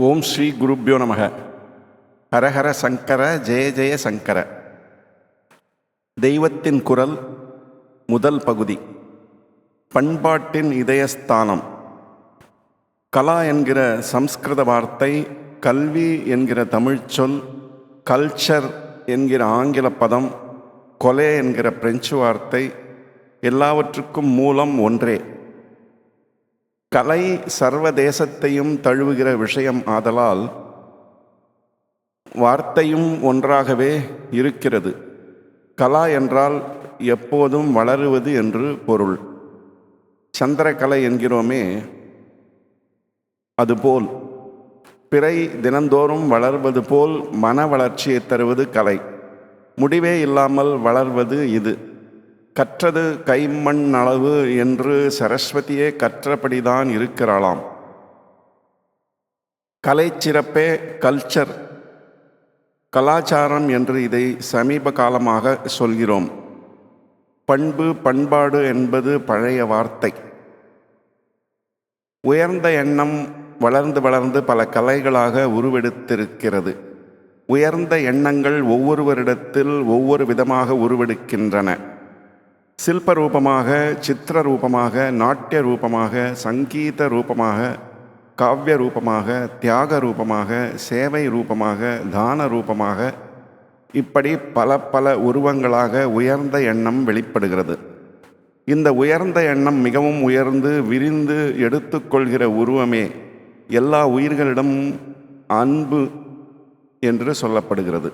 ஓம் ஸ்ரீ குருப்யோ நமக. ஹரஹர சங்கர ஜெய ஜெய சங்கர. தெய்வத்தின் குரல் முதல் பகுதி. பண்பாட்டின் இதயஸ்தானம். கலா என்கிற சம்ஸ்கிருத வார்த்தை கல்வி என்கிற தமிழ்ச்சொல் கல்ச்சர் என்கிற ஆங்கில பதம் கொலே என்கிற பிரெஞ்சு வார்த்தை எல்லாவற்றுக்கும் மூலம் ஒன்றே. கலை சர்வதேசத்தையும் தழுவுகிற விஷயம் ஆதலால் வார்த்தையும் ஒன்றாகவே இருக்கிறது. கலா என்றால் எப்போதும் வளருவது என்று பொருள். சந்திரகலை என்கிறோமே அதுபோல். பிறை தினந்தோறும் வளர்வது போல் மன வளர்ச்சியை தருவது கலை. முடிவே இல்லாமல் வளர்வது இது. கற்றது கைமண் அளவு என்று சரஸ்வதியே கற்றபடிதான் இருக்கிறாளாம். கலை சிறப்பே கல்ச்சர் கலாச்சாரம் என்று இதை சமீப காலமாக சொல்கிறோம். பண்பு பண்பாடு என்பது பழைய வார்த்தை. உயர்ந்த எண்ணம் வளர்ந்து வளர்ந்து பல கலைகளாக உருவெடுத்திருக்கிறது. உயர்ந்த எண்ணங்கள் ஒவ்வொருவரிடத்தில் ஒவ்வொரு விதமாக உருவெடுக்கின்றன. சில்ப ரூபமாக சித்திர ரூபமாக நாட்டிய ரூபமாக சங்கீத ரூபமாக காவிய ரூபமாக தியாக ரூபமாக சேவை ரூபமாக தான ரூபமாக இப்படி பல பல உருவங்களாக உயர்ந்த எண்ணம் வெளிப்படுகிறது. இந்த உயர்ந்த எண்ணம் மிகவும் உயர்ந்து விரிந்து எடுத்துக்கொள்கிற உருவமே எல்லா உயிர்களிடம் அன்பு என்று சொல்லப்படுகிறது.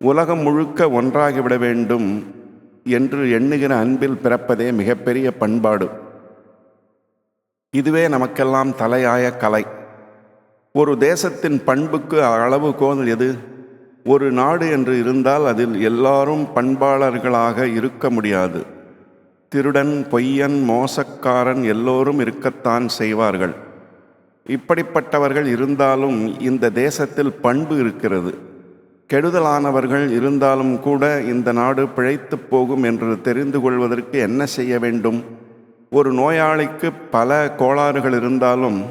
உலகம் முழுக்க ஒன்றாகிவிட வேண்டும் என்று எண்ணுகிற அன்பில் பிறப்பதே மிகப்பெரிய பண்பாடு. இதுவே நமக்கெல்லாம் தலையாய கலை. ஒரு தேசத்தின் பண்புக்கு அளவுகோல் எது? ஒரு நாடு என்று இருந்தால் அதில் எல்லாரும் பண்பாளர்களாக இருக்க முடியாது. திருடன் பொய்யன் மோசக்காரன் எல்லோரும் இருக்கத்தான் செய்வார்கள். இப்படிப்பட்டவர்கள் இருந்தாலும் இந்த தேசத்தில் பண்பு இருக்கிறது. கெடுதலானவர்கள் இருந்தாலும் கூட இந்த நாடு பிழைத்து போகும் என்று தெரிந்து கொள்வதற்கு என்ன செய்ய வேண்டும்? ஒரு நோயாளிக்கு பல கோளாறுகள் இருந்தாலும்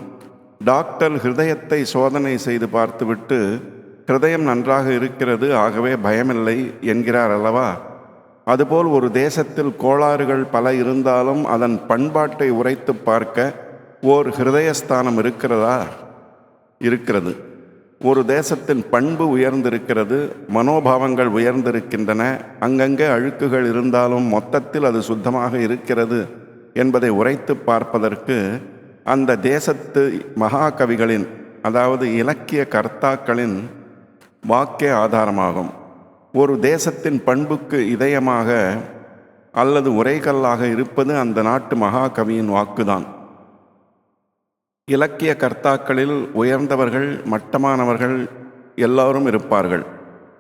டாக்டர் ஹிருதயத்தை சோதனை செய்து பார்த்துவிட்டு ஹிருதயம் நன்றாக இருக்கிறது ஆகவே பயமில்லை என்கிறார் அல்லவா? அதுபோல் ஒரு தேசத்தில் கோளாறுகள் பல இருந்தாலும் அதன் பண்பாட்டை உரைத்து பார்க்க ஓர் ஹிருதயஸ்தானம் இருக்கிறதா? இருக்கிறது. ஒரு தேசத்தின் பண்பு உயர்ந்திருக்கிறது மனோபாவங்கள் உயர்ந்திருக்கின்றன அங்கங்கே அழுக்குகள் இருந்தாலும் மொத்தத்தில் அது சுத்தமாக இருக்கிறது என்பதை உரைத்து பார்ப்பதற்கு அந்த தேசத்து மகாகவிகளின் அதாவது இலக்கிய கர்த்தாக்களின் வாக்கே ஆதாரமாகும். ஒரு தேசத்தின் பண்புக்கு இதயமாக அல்லது உரைகல்லாக இருப்பது அந்த நாட்டு மகாகவியின் வாக்குதான். இலக்கிய கர்த்தாக்களில் உயர்ந்தவர்கள் மட்டமானவர்கள் எல்லாரும் இருப்பார்கள்.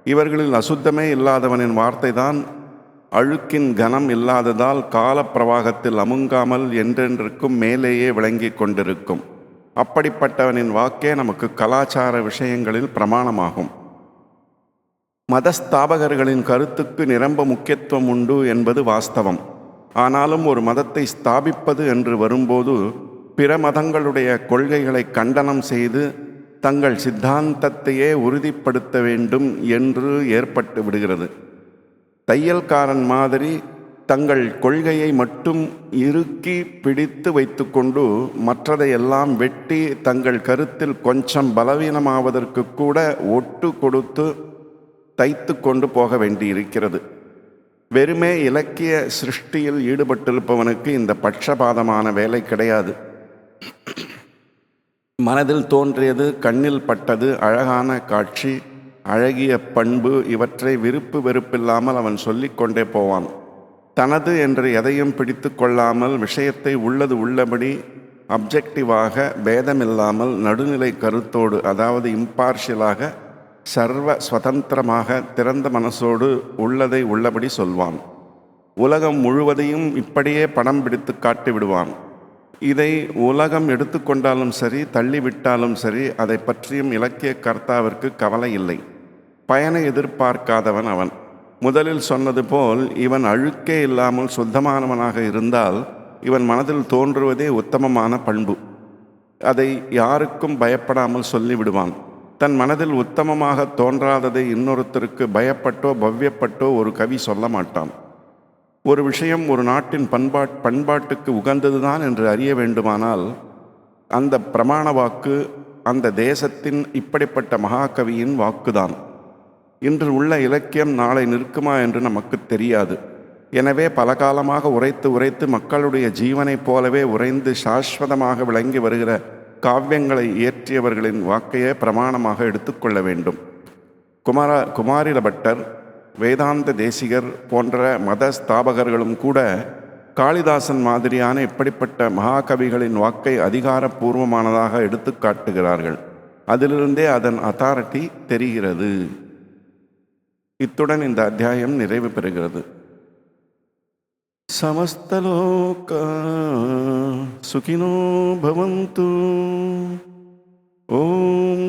இவர்களில் அசுத்தமே இல்லாதவனின் வார்த்தைதான் அழுக்கின் கனம் இல்லாததால் காலப்பிரவாகத்தில் அமுங்காமல் என்றென்றுக்கும் மேலேயே விளங்கி கொண்டிருக்கும். அப்படிப்பட்டவனின் வாக்கே நமக்கு கலாச்சார விஷயங்களில் பிரமாணமாகும். மதஸ்தாபகர்களின் கருத்துக்கு நிரம்ப முக்கியத்துவம் உண்டு என்பது வாஸ்தவம். ஆனாலும் ஒரு மதத்தை ஸ்தாபிப்பது என்று வரும்போது பிற மதங்களுடைய கொள்கைகளை கண்டனம் செய்து தங்கள் சித்தாந்தத்தையே உறுதிப்படுத்த வேண்டும் என்று ஏற்பட்டு விடுகிறது. தையல்காரன் மாதிரி தங்கள் கொள்கையை மட்டும் இறுக்கி பிடித்து வைத்துக்கொண்டு மற்றதையெல்லாம் வெட்டி தங்கள் கருத்தில் கொஞ்சம் பலவீனமாவதற்கு கூட ஒட்டு கொடுத்து தைத்து கொண்டு போக வேண்டியிருக்கிறது. வெறுமே இலக்கிய சிருஷ்டியில் ஈடுபட்டிருப்பவனுக்கு இந்த பட்சபாதமான வேலை கிடையாது. மனதில் தோன்றியது கண்ணில் பட்டது அழகான காட்சி அழகிய பண்பு இவற்றை விருப்பு வெறுப்பில்லாமல் அவன் சொல்லிக்கொண்டே போவான். தனது என்று எதையும் பிடித்து கொள்ளாமல் விஷயத்தை உள்ளது உள்ளபடி அப்ஜெக்டிவாக பேதமில்லாமல் நடுநிலை கருத்தோடு அதாவது இம்பார்ஷியலாக சர்வ சுதந்திரமாக திறந்த மனசோடு உள்ளதை உள்ளபடி சொல்வான். உலகம் முழுவதையும் இப்படியே படம் பிடித்து காட்டி விடுவான் இதை உலகம் எடுத்துக்கொண்டாலும் சரி தள்ளிவிட்டாலும் சரி அதை பற்றியும் இலக்கிய கர்த்தாவிற்கு கவலை இல்லை. பயனை எதிர்பார்க்காதவன் அவன். முதலில் சொன்னது போல் இவன் அழுக்கே இல்லாமல் சுத்தமானவனாக இருந்தால் இவன் மனதில் தோன்றுவதே உத்தமமான பண்பு. அதை யாருக்கும் பயப்படாமல் சொல்லிவிடுவான். தன் மனதில் உத்தமமாக தோன்றாததை இன்னொருத்தருக்கு பயப்பட்டோ பவ்யப்பட்டோ ஒரு கவி சொல்ல மாட்டான். ஒரு விஷயம் ஒரு நாட்டின் பண்பாட் பண்பாட்டுக்கு உகந்ததுதான் என்று அறிய வேண்டுமானால் அந்த பிரமாண வாக்கு அந்த தேசத்தின் இப்படிப்பட்ட மகாகவியின் வாக்குதான். இன்று உள்ள இலக்கியம் நாளை நிற்குமா என்று நமக்கு தெரியாது. எனவே பல காலமாக உரைத்து உரைத்து மக்களுடைய ஜீவனைப் போலவே உறைந்து சாஸ்வதமாக விளங்கி வருகிற காவியங்களை இயற்றியவர்களின் வாக்கையே பிரமாணமாக எடுத்துக்கொள்ள வேண்டும். குமார குமாரில பட்டர் வேதாந்த தேசிகர் போன்ற மத ஸ்தாபகர்களும் கூட காளிதாசன் மாதிரியான இப்படிப்பட்ட மகாகவிகளின் வாக்கை அதிகாரப்பூர்வமானதாக எடுத்து காட்டுகிறார்கள். அதிலிருந்தே அதன் அத்தாரிட்டி தெரிகிறது. இத்துடன் இந்த அத்தியாயம் நிறைவு பெறுகிறது. சமஸ்தலோக சுகினோ பவந்து.